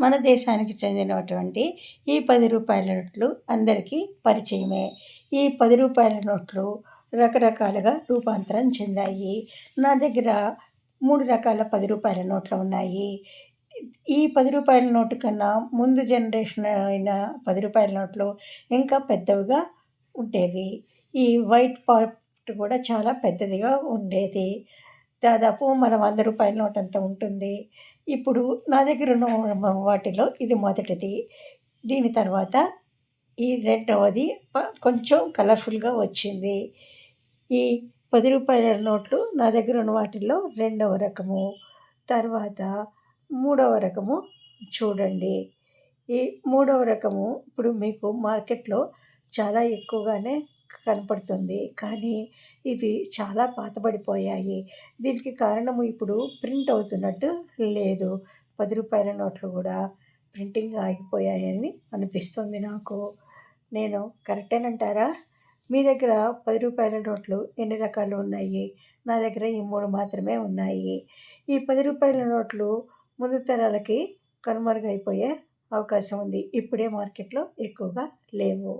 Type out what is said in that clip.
మన దేశానికి చెందినటువంటి ఈ పది రూపాయల నోట్లు అందరికీ పరిచయమే. ఈ పది రూపాయల నోట్లు రకరకాలుగా రూపాంతరం చెందాయి. నా దగ్గర మూడు రకాల పది రూపాయల నోట్లు ఉన్నాయి. ఈ పది రూపాయల నోటు కన్నా ముందు జనరేషన్ అయిన పది రూపాయల నోట్లు ఇంకా పెద్దవిగా ఉండేవి. ఈ వైట్ పార్ట్ కూడా చాలా పెద్దదిగా ఉండేది. దాదాపు మన వంద రూపాయల నోట్ అంత ఉంటుంది. ఇప్పుడు నా దగ్గర ఉన్న వాటిలో ఇది మొదటిది. దీని తర్వాత ఈ రెండవది కొంచెం కలర్ఫుల్గా వచ్చింది. ఈ పది రూపాయల నోట్లు నా దగ్గర ఉన్న వాటిల్లో రెండవ రకము తర్వాత మూడవ రకము చూడండి. ఈ మూడవ రకము ఇప్పుడు మీకు మార్కెట్లో చాలా ఎక్కువగానే కనపడుతుంది. కానీ ఇవి చాలా పాతబడిపోయాయి. దీనికి కారణము ఇప్పుడు ప్రింట్ అవుతున్నట్టు లేదు. పది రూపాయల నోట్లు కూడా ప్రింటింగ్ ఆగిపోయాయని అనిపిస్తుంది నాకు. నేను కరెక్టేనంటారా? మీ దగ్గర పది రూపాయల నోట్లు ఎన్ని రకాలు ఉన్నాయి? నా దగ్గర ఈ మూడు మాత్రమే ఉన్నాయి. ఈ పది రూపాయల నోట్లు ముందు తరాలకి కనుమరుగైపోయే అవకాశం ఉంది. ఇప్పుడే మార్కెట్లో ఎక్కువగా లేవు.